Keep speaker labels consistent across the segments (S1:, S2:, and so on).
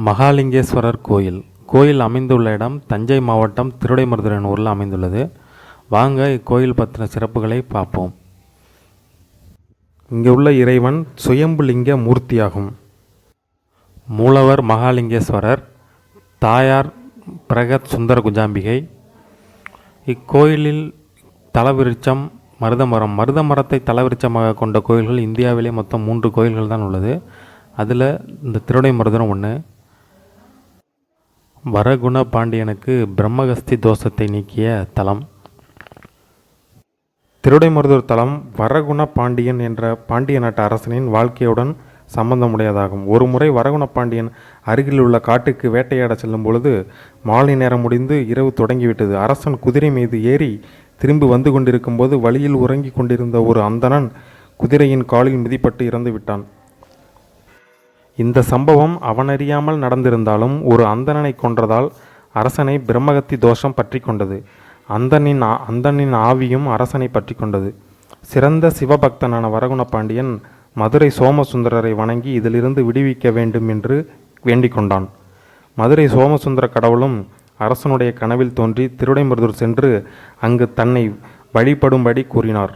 S1: மகாலிங்கேஸ்வரர் கோயில். கோயில் அமைந்துள்ள இடம் தஞ்சை மாவட்டம் திருடைமருதுரன் ஊரில் அமைந்துள்ளது. வாங்க இக்கோயில் பற்றின சிறப்புகளை பார்ப்போம். இங்கே உள்ள இறைவன் சுயம்புலிங்க மூர்த்தியாகும். மூலவர் மகாலிங்கேஸ்வரர் தாயார் பிரகத் சுந்தர குஜாம்பிகை. இக்கோயிலில் தலவிருட்சம் மருதமரம். மருத மரத்தை கொண்ட கோயில்கள் இந்தியாவிலே மொத்தம் மூன்று கோயில்கள் தான் உள்ளது. அதில் இந்த திருவிடைமருதனம் ஒன்று வரகுண பாண்டியனுக்கு பிரம்மகஸ்தி தோஷத்தை நீக்கிய தலம். திருடைமருதூர் தலம் வரகுண பாண்டியன் என்ற பாண்டிய நாட்டு அரசனின் வாழ்க்கையுடன் சம்பந்தமுடையதாகும். ஒரு முறை வரகுண பாண்டியன் அருகில் உள்ள காட்டுக்கு வேட்டையாட செல்லும் பொழுது மாலை நேரம் முடிந்து இரவு தொடங்கிவிட்டது. அரசன் குதிரை மீது ஏறி திரும்பி வந்து கொண்டிருக்கும்போது வழியில் உறங்கிக் கொண்டிருந்த ஒரு அந்தணன் குதிரையின் காலில் மிதிப்பட்டு இறந்து விட்டான் இந்த சம்பவம் அவனறியாமல் நடந்திருந்தாலும் ஒரு அந்தணனை கொன்றதால் அரசனை பிரம்மகத்தி தோஷம் பற்றி கொண்டது. அந்தனின் அந்தனின் ஆவியும் அரசனை பற்றி கொண்டது. சிறந்த சிவபக்தனான வரகுண பாண்டியன் மதுரை சோமசுந்தரரை வணங்கி இதிலிருந்து விடுவிக்க வேண்டும் என்று வேண்டிக் கொண்டான். மதுரை சோமசுந்தர கடவுளும் அரசனுடைய கனவில் தோன்றி திருடைமருதூர் சென்று அங்கு தன்னை வழிபடும்படி கூறினார்.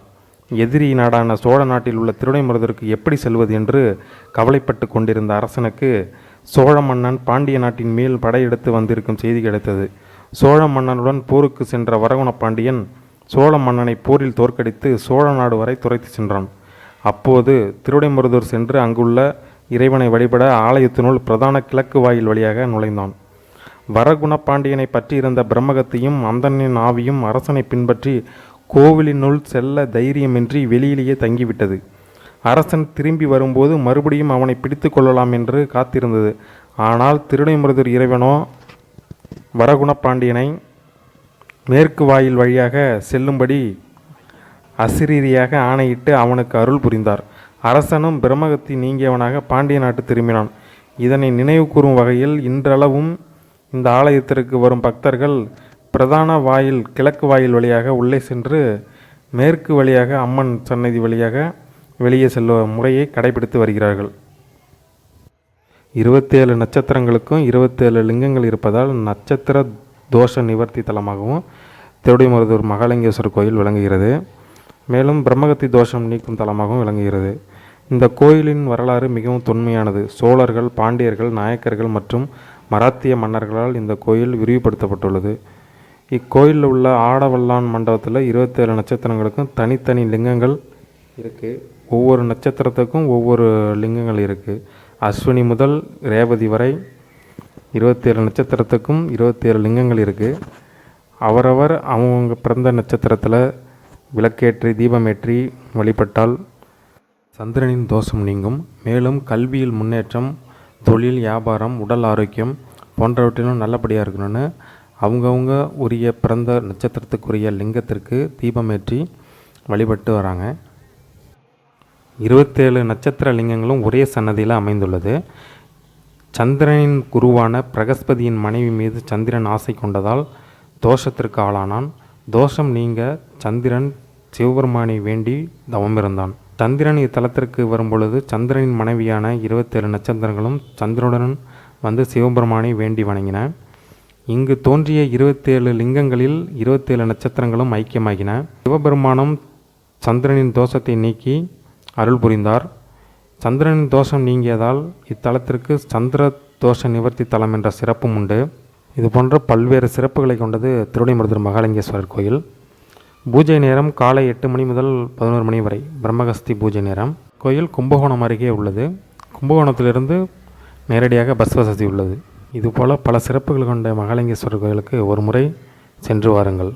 S1: எதிரி நாடான சோழ நாட்டில் உள்ள திருவிடைமருதருக்கு எப்படி செல்வது என்று கவலைப்பட்டு கொண்டிருந்த அரசனுக்கு சோழ மன்னன் பாண்டிய நாட்டின் மேல் படையெடுத்து வந்திருக்கும் செய்தி கிடைத்தது. சோழ மன்னனுடன் போருக்கு சென்ற வரகுண பாண்டியன் சோழ மன்னனை போரில் தோற்கடித்து சோழ நாடு வரை துரைத்து சென்றான். அப்போது திருவிடைமருதூர் சென்று அங்குள்ள இறைவனை வழிபட ஆலயத்தினுள் பிரதான கிழக்கு வாயில் வழியாக நுழைந்தான். வரகுண பாண்டியனை பற்றியிருந்த பிரம்மகத்தையும் அந்தனின் ஆவியும் அரசனை பின்பற்றி கோவிலினுள் செல்ல தைரியமின்றி வெளியிலேயே தங்கிவிட்டது. அரசன் திரும்பி வரும்போது மறுபடியும் அவனை பிடித்து கொள்ளலாம் என்று காத்திருந்தது. ஆனால் திருடைமருதூர் இறைவனோ வரகுண பாண்டியனை மேற்கு வாயில் வழியாக செல்லும்படி அசிரீரியாக ஆணையிட்டு அவனுக்கு அருள் புரிந்தார். அரசனும் பிரம்மகத்தி நீங்கியவனாக பாண்டிய நாட்டு திரும்பினான். இதனை நினைவு கூறும் வகையில் இன்றளவும் இந்த ஆலயத்திற்கு வரும் பக்தர்கள் பிரதான வாயில் கிழக்கு வாயில் வழியாக உள்ளே சென்று மேற்கு வழியாக அம்மன் சன்னதி வழியாக வெளியே செல்லும் முறையை கடைபிடித்து வருகிறார்கள். இருபத்தேழு நட்சத்திரங்களுக்கும் இருபத்தேழு லிங்கங்கள் இருப்பதால் நட்சத்திர தோஷ நிவர்த்தி தலமாகவும் திருவிடைமருதூர் மகாலிங்கேஸ்வரர் கோயில் விளங்குகிறது. மேலும் பிரம்மகத்தி தோஷம் நீக்கும் தலமாகவும் விளங்குகிறது. இந்த கோயிலின் வரலாறு மிகவும் தொன்மையானது. சோழர்கள் பாண்டியர்கள் நாயக்கர்கள் மற்றும் மராத்திய மன்னர்களால் இந்த கோயில் விரிவுபடுத்தப்பட்டுள்ளது. இக்கோயிலில் உள்ள ஆடவல்லான் மண்டபத்தில் இருபத்தேழு நட்சத்திரங்களுக்கும் தனித்தனி லிங்கங்கள் இருக்குது ஒவ்வொரு நட்சத்திரத்துக்கும் ஒவ்வொரு லிங்கங்கள் இருக்குது அஸ்வினி முதல் ரேவதி வரை இருபத்தேழு நட்சத்திரத்துக்கும் இருபத்தேழு லிங்கங்கள் இருக்குது அவரவர் அவங்கவுங்க பிறந்த நட்சத்திரத்தில் விளக்கேற்றி தீபமேற்றி வழிபட்டால் சந்திரனின் தோஷம் நீங்கும். மேலும் கல்வியில் முன்னேற்றம் தொழில் வியாபாரம் உடல் ஆரோக்கியம் போன்றவற்றிலும் நல்லபடியாக இருக்கணும்னு அவங்கவுங்க உரிய பிறந்த நட்சத்திரத்துக்குரிய லிங்கத்திற்கு தீபமேற்றி வழிபட்டு வராங்க. இருபத்தேழு நட்சத்திர லிங்கங்களும் ஒரே சன்னதியில் அமைந்துள்ளது. சந்திரனின் குருவான பிரகஸ்பதியின் மனைவி மீது சந்திரன் ஆசை கொண்டதால் தோஷத்திற்கு ஆளானான். தோஷம் நீங்க சந்திரன் சிவபெருமானை வேண்டி தவமிருந்தான் சந்திரன் இத்தலத்திற்கு வரும்பொழுது சந்திரனின் மனைவியான இருபத்தேழு நட்சத்திரங்களும் சந்திரனுடன் வந்து சிவபெருமானை வேண்டி வணங்கின. இங்கு தோன்றிய இருபத்தேழு லிங்கங்களில் இருபத்தேழு நட்சத்திரங்களும் ஐக்கியமாகின. சிவபெருமானும் சந்திரனின் தோஷத்தை நீக்கி அருள் புரிந்தார். சந்திரனின் தோஷம் நீங்கியதால் இத்தலத்திற்கு சந்திர தோஷ நிவர்த்தி தலம் என்ற சிறப்பும் உண்டு. இது போன்ற பல்வேறு சிறப்புகளை கொண்டது திருவிடைமருதூர் மகாலிங்கேஸ்வரர் கோயில். பூஜை நேரம் காலை எட்டு மணி முதல் பதினோரு மணி வரை பிரம்மகஸ்தி பூஜை நேரம். கோயில் கும்பகோணம் அருகே உள்ளது. கும்பகோணத்திலிருந்து நேரடியாக பஸ் வசதி உள்ளது. இதுபோல் பல சிறப்புகள் கொண்ட மகாலிங்கேஸ்வரர் கோயிலுக்கு ஒரு முறை சென்று வாருங்கள்.